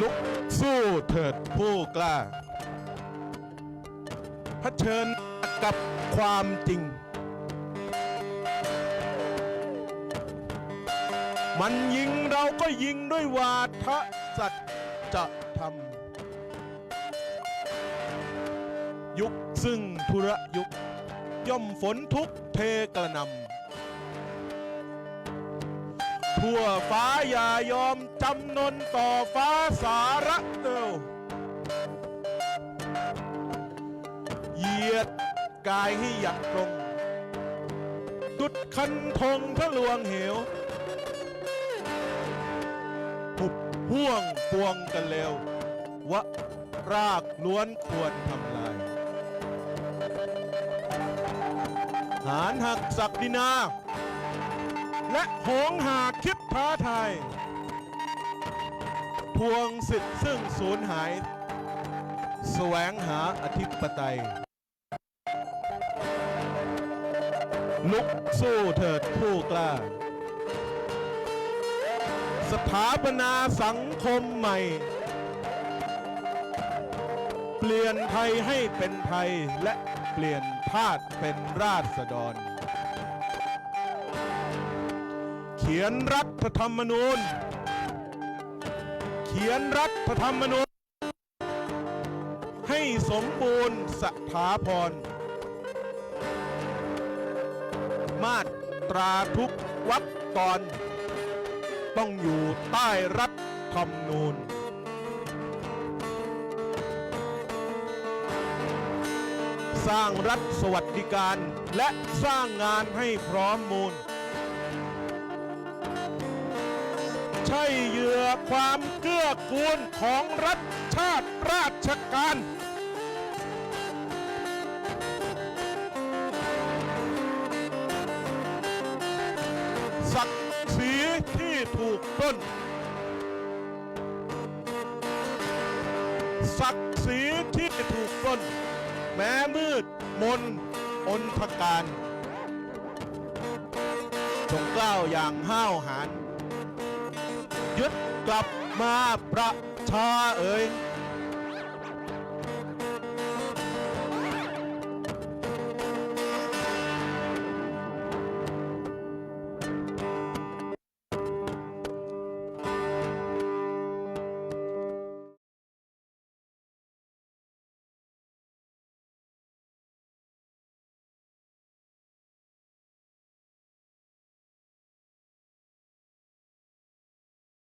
ลุกสู้เถิดผู้กล้าเผชิญกับความจริง มันยิงเราก็ยิงด้วยวาทะสัจธรรม ยุคซึ่งทุระยุค ย่อมฝนทุกเทกระนำ ทั่วฟ้าอย่ายอมจำนนต่อฟ้าสาระเร็วเหยียดกายให้หยัดตรง ดุดคันธงทะลวงเหวหุบห่วงปวงกันเร็ววะรากล้วนควรทำลาย หารหักศักดินา และโหงหาคิดท้าทายทวงสิทธิ์ซึ่งสูญหาย แสวงหาอธิปไตย ลุกสู้เถิดผู้กล้า สถาปนาสังคมใหม่ เปลี่ยนไทยให้เป็นไทยและเปลี่ยนทาสเป็นราษฎร ขียนรัฐธรรมนูญ เขียนรัฐธรรมนูญ ให้สมบูรณ์สถาพร มาตราทุกวรรตอน ต้องอยู่ใต้รัฐธรรมนูญสร้างรัฐสวัสดิการและสร้างงานให้พร้อมมูล ใช่เหยื่อความเกื้อกูลของรัฐชาติราชการศักดิ์ศรีที่ถูกปล้นศักดิ์ศรีที่ถูกปล้น แม้มืดมนอนทการจงกล้าวอย่างห้าวหาญ ยึดกลับมาประชาเอ๋ย